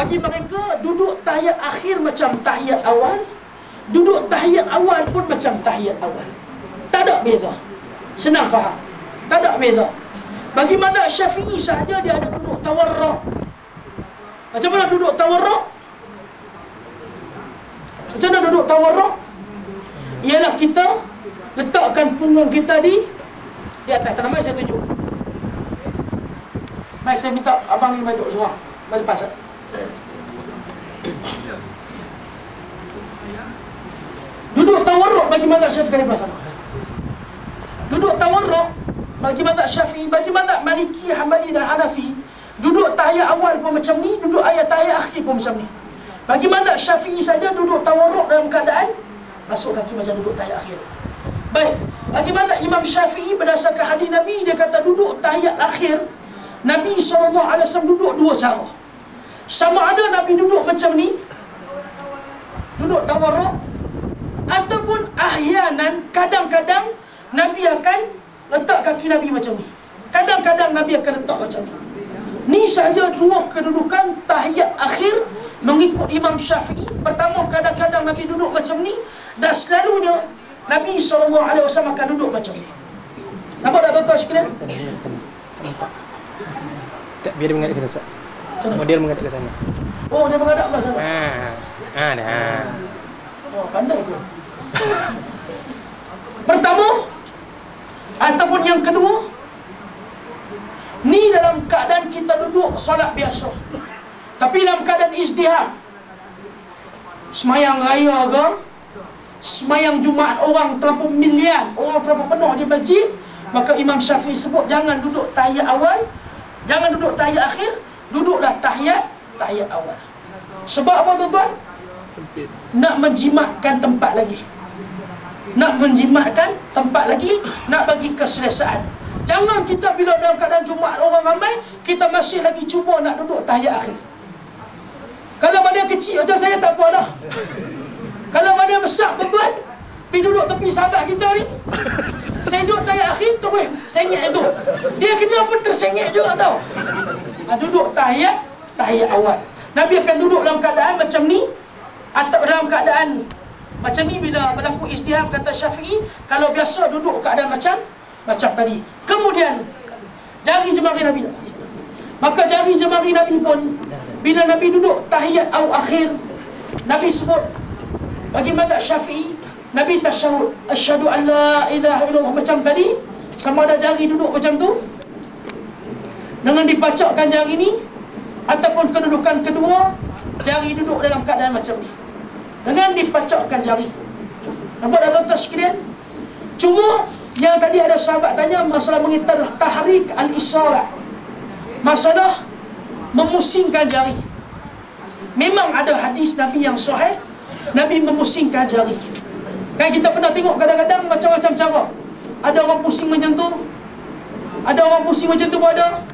Bagi mereka duduk tahiyat akhir macam tahiyat awal, duduk tahiyat awal pun macam tahiyat awal. Tak ada beza. Senang faham. Tak ada beza. Bagi mazhab Syafi'i saja dia ada duduk tawarruk. Macam mana duduk tawarruk? Macam mana duduk tawarruk? Ialah kita letakkan punggung kita di di atas. Nampak saya tunjuk. Baik saya minta abang ni duduk seorang. Mari pasal. Duduk tawarruk bagi mazhab Syafi'i kali sama. Duduk tawarruk bagi mazhab Syafi'i, bagi mazhab Maliki, Hambali dan Hanafi, duduk tahiyat awal pun macam ni, duduk ayat tahiyat akhir pun macam ni. Bagi mazhab Syafi'i saja duduk tawarruk dalam keadaan masuk kaki macam duduk tahiyat akhir. Baik, bagi mazhab Imam Syafi'i berdasarkan hadis Nabi dia kata duduk tahiyat akhir Nabi SAW duduk dua cara. Sama ada Nabi duduk macam ni, duduk tawarruk ataupun ahyanan kadang-kadang Nabi akan letak kaki Nabi macam ni. Kadang-kadang Nabi akan letak macam ni. Ni saja dua kedudukan tahiyat akhir mengikut Imam Syafi'i. Pertama kadang-kadang Nabi duduk macam ni dan selalunya Nabi SAW akan duduk macam ni. Nampak tak tuan-tuan sekalian? Biar dia menghadap ke Ustaz. Macam mana? Model menghadap ke sana. Oh, dia menghadap belah sana. Ha. Ha dah. Ha. Oh, pandai pun. Pertama ataupun yang kedua ni dalam keadaan kita duduk solat biasa. Tapi dalam keadaan izdiham. Semayang raya ke Semayang Jumaat orang terlalu milian Orang terlalu penuh di masjid Maka Imam Syafi'i sebut jangan duduk tahiyat awal Jangan duduk tahiyat akhir Duduklah tahiyat tahiyat awal. Sebab apa tuan-tuan? Nak menjimatkan tempat lagi. Nak menjimatkan tempat lagi nak bagi keselesaan. Jangan kita bila dalam keadaan Jumaat orang ramai kita masih lagi cuba nak duduk tahiyat akhir. Kalau badan kecil macam saya tak apa dah kalau badan besar tuan pergi duduk tepi sahabat kita ni saya duduk tahiyat akhir terus sengit itu dia kena pun tersengit juga tau. Ha, duduk tahiyat tahiyat awal. Nabi akan duduk dalam keadaan macam ni atau dalam keadaan macam ni bila berlaku istiham kata Syafi'i kalau biasa duduk keadaan macam macam tadi. Kemudian jari jemari Nabi. Maka jari jemari Nabi pun bila Nabi duduk tahiyat au akhir Nabi sebut bagi mazhab Syafi'i Nabi tasyahud asyhadu an la ilaha illallah macam tadi sama ada jari duduk macam tu. Dengan dipacakkan jari ni ataupun kedudukan kedua jari duduk dalam keadaan macam ni. Dengan dipacakkan jari. Nampak tak tuan-tuan sekalian? Cuma yang tadi ada sahabat tanya masalah mengitar tahrik al-isalah masalah memusingkan jari. Memang ada hadis Nabi yang sahih Nabi memusingkan jari kan kita pernah tengok kadang-kadang macam-macam cara. Ada orang pusing macam tu. Ada orang pusing macam tu pun ada.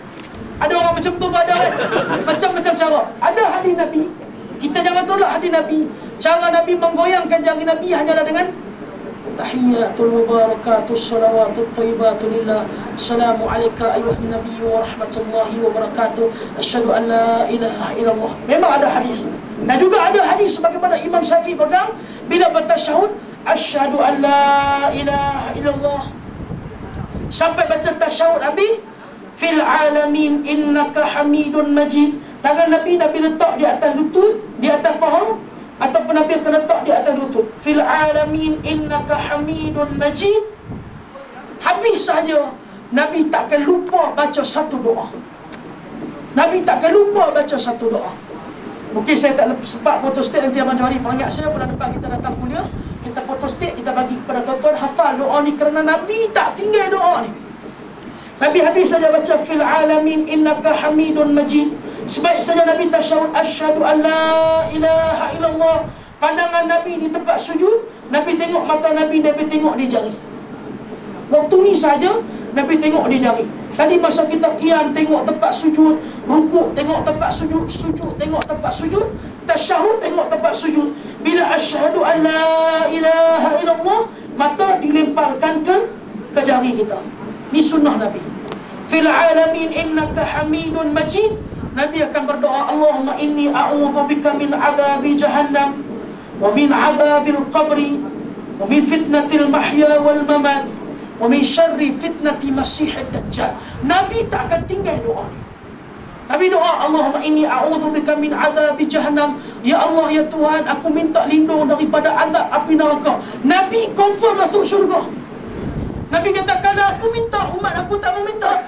Orang macam tu ada. Macam-macam cara. Ada hadis Nabi. Kita jangan tolak hadis Nabi. Cara Nabi menggoyangkan jari Nabi hanyalah dengan Tahiyatul mubarakatul salawatul tayyibatul lillah. Assalamu alayka ayuhan nabi wa rahmatullahi wa barakatuh. Asyhadu an la ilaha illallah. Memang ada hadis. Dan juga ada hadis sebagaimana Imam Syafi'i pegang. Bila bertasyahud Asyhadu an la ilaha illallah. Sampai baca tasyahud Nabi Fil alamin innaka hamidun majid. Tangan Nabi Nabi letak di atas lutut Di atas paha Ataupun Nabi akan letak di atas lutut. Fil alamin innaka hamidun majid. Habis saja Nabi takkan lupa baca satu doa. Nabi takkan lupa baca satu doa Mungkin saya tak sempat foto state nanti Abang Johari panggil saya bulan depan kita datang kuliah Kita foto state kita bagi kepada tuan-tuan hafal doa ni kerana Nabi tak tinggal doa ni Nabi habis saja baca fil alamin innaka hamidun majid Sebaik saja Nabi tasyahud asyhadu an la ilaha illallah. Pandangan Nabi di tempat sujud, Nabi tengok mata Nabi, Nabi tengok di jari. Waktu ni saja Nabi tengok di jari. Tadi masa kita kiam tengok tempat sujud, rukuk tengok tempat sujud, sujud tengok tempat sujud, tasyahud tengok tempat sujud. Bila asyhadu an la ilaha illallah, mata dilemparkan ke ke jari kita. Ni sunnah Nabi. Fil alamin innaka hamidun majid Nabi akan berdoa Allahumma inni a'udzubika min azabi jahannam wa min azabil qabri wa min fitnatil mahya wal mamat wa min syarri fitnati masih dajjal Nabi tak akan tinggal doa Nabi doa Allahumma inni a'udzubika min azabi jahannam. Ya Allah ya Tuhan aku minta lindung daripada azab api neraka. Nabi confirm masuk syurga. Nabi kata kalau aku minta umat aku tak meminta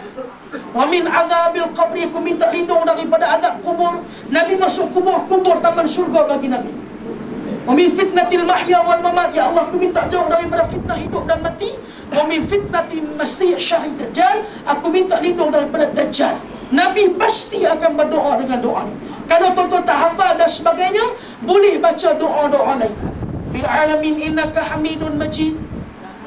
Wa min azabil qabri aku minta lindung daripada azab kubur. Nabi masuk kubur kubur taman syurga bagi Nabi Wa min fitnatil mahya wal mamat ya Allah aku minta jauh daripada fitnah hidup dan mati Wa min fitnati masih syahid dajjal aku minta lindung daripada dajjal Nabi pasti akan berdoa dengan doa ni. Kalau tuan-tuan tak hafal dan sebagainya, boleh baca doa-doa lain. Fil alamin innaka hamidun majid.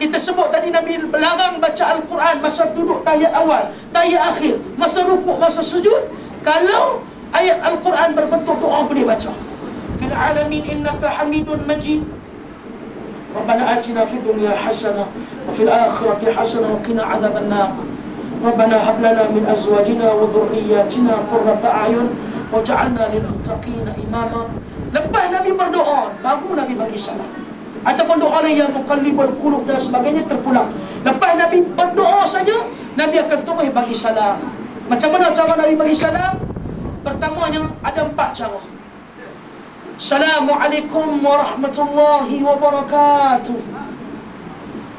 Kita sebut tadi Nabi larang baca Al-Quran masa duduk tahiyat awal, tahiyat akhir, masa rukuk, masa sujud. Kalau ayat Al-Quran berbentuk doa boleh baca. Fil alamin innaka hamidun majid. ربنا آتنا في الدنيا حسنة وفي الآخرة حسنة وقنا عذاب النار ربنا هب لنا من أزواجنا وذرياتنا قرة أعين وجعلنا للمتقين إماما Lepas Nabi berdoa, baru Nabi bagi salam. Ataupun doa lain yang muqallibul qulub dan sebagainya terpulang. Lepas Nabi berdoa saja, Nabi akan terus bagi salam. Macam mana cara Nabi bagi salam? Pertamanya ada empat cara. Assalamualaikum warahmatullahi wabarakatuh.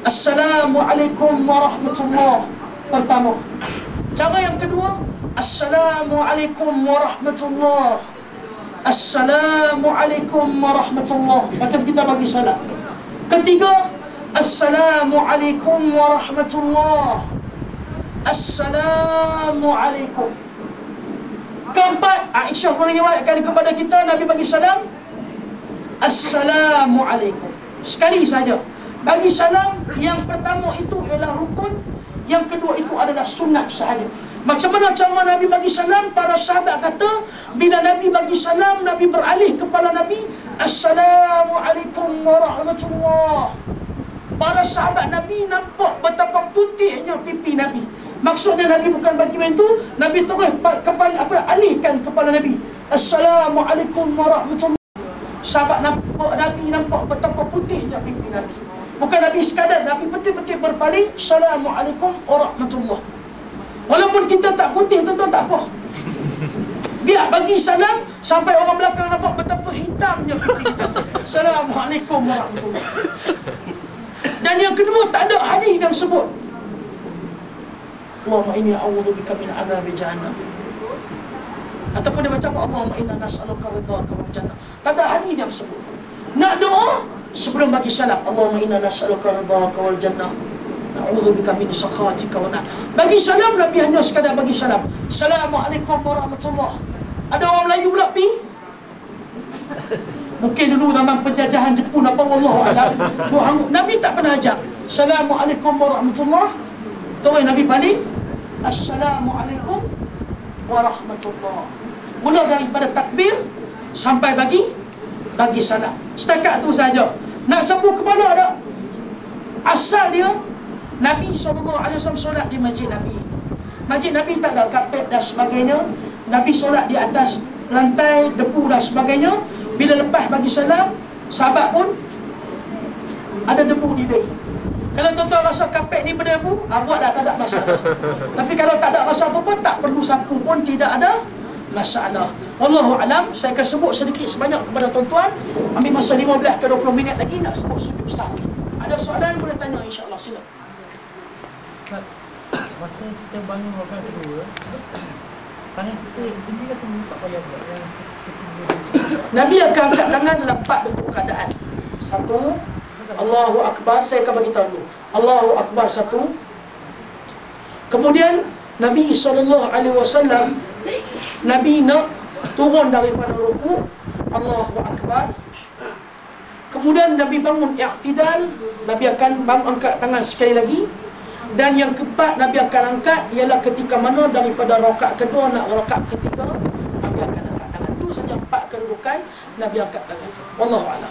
Assalamualaikum warahmatullahi pertama. Cara yang kedua, Assalamualaikum warahmatullahi Assalamualaikum warahmatullahi Macam kita bagi salam. Ketiga, Assalamualaikum warahmatullahi Assalamualaikum. Keempat, Aisyah meriwayatkan kepada kita Nabi bagi salam Assalamualaikum. Sekali saja. Bagi salam yang pertama itu ialah rukun, yang kedua itu adalah sunat sahaja. Macam mana cara Nabi bagi salam? Para sahabat kata, bila Nabi bagi salam, Nabi beralih kepala Nabi, Assalamualaikum warahmatullahi Para sahabat Nabi nampak betapa putihnya pipi Nabi. Maksudnya Nabi bukan bagi macam tu, Nabi terus kepala apa alihkan kepala Nabi. Assalamualaikum warahmatullahi Sahabat nampak Nabi nampak betapa putihnya pipi Nabi. Bukan Nabi sekadar, Nabi betul-betul berpaling. Assalamualaikum warahmatullahi Walaupun kita tak putih, tuan-tuan tak apa. Biar bagi salam sampai orang belakang nampak betapa hitamnya pipi kita. Assalamualaikum warahmatullahi Dan yang kedua, tak ada hadis yang sebut. Allahumma inni a'udzubika min adzabi jahannam. Ataupun dia baca apa? Allahumma inna nas'aluka ridhaka wal jannah. Tak ada hadis yang sebut. Nak doa sebelum bagi salam. Allahumma inna nas'aluka ridhaka wal jannah. Na'udzubika min sakhatika wa nar. Bagi salam Nabi hanya sekadar bagi salam. Assalamualaikum warahmatullahi. Ada orang Melayu pula pi? Mungkin dulu zaman penjajahan Jepun apa wallahu alam. Nabi tak pernah ajak. Assalamualaikum warahmatullahi. Terus Nabi balik. Assalamualaikum warahmatullahi. Mula daripada takbir sampai bagi bagi salam. Setakat tu saja. Nak sembuh kepala ada. Asal dia Nabi SAW solat di masjid Nabi. Masjid Nabi tak ada kapet dan sebagainya. Nabi solat di atas lantai, debu dan sebagainya. Bila lepas bagi salam, sahabat pun ada debu di dahi. Kalau tuan-tuan rasa kapet ni berdebu, ah, buatlah tak ada masalah. Tapi kalau tak ada masalah apa-apa, tak perlu sapu pun tidak ada masalah. Wallahu alam, saya akan sebut sedikit sebanyak kepada tuan-tuan. Ambil masa 15 ke 20 minit lagi nak sebut sujud sahwi. Ada soalan boleh tanya insya-Allah. Sila. Masa kita bangun rakaat kedua Tangan kita tinggi atau tak payah buat Nabi akan angkat tangan dalam empat bentuk keadaan. Satu, Allahu Akbar. Saya akan bagi tahu dulu. Allahu Akbar satu. Kemudian Nabi SAW Nabi nak turun daripada ruku Allahu Akbar. Kemudian Nabi bangun i'tidal, Nabi akan bangun angkat tangan sekali lagi. Dan yang keempat Nabi akan angkat ialah ketika mana daripada rakaat kedua nak rakaat ketiga Nabi akan angkat tangan. Itu saja empat kedudukan Nabi angkat tangan. Wallahu a'lam.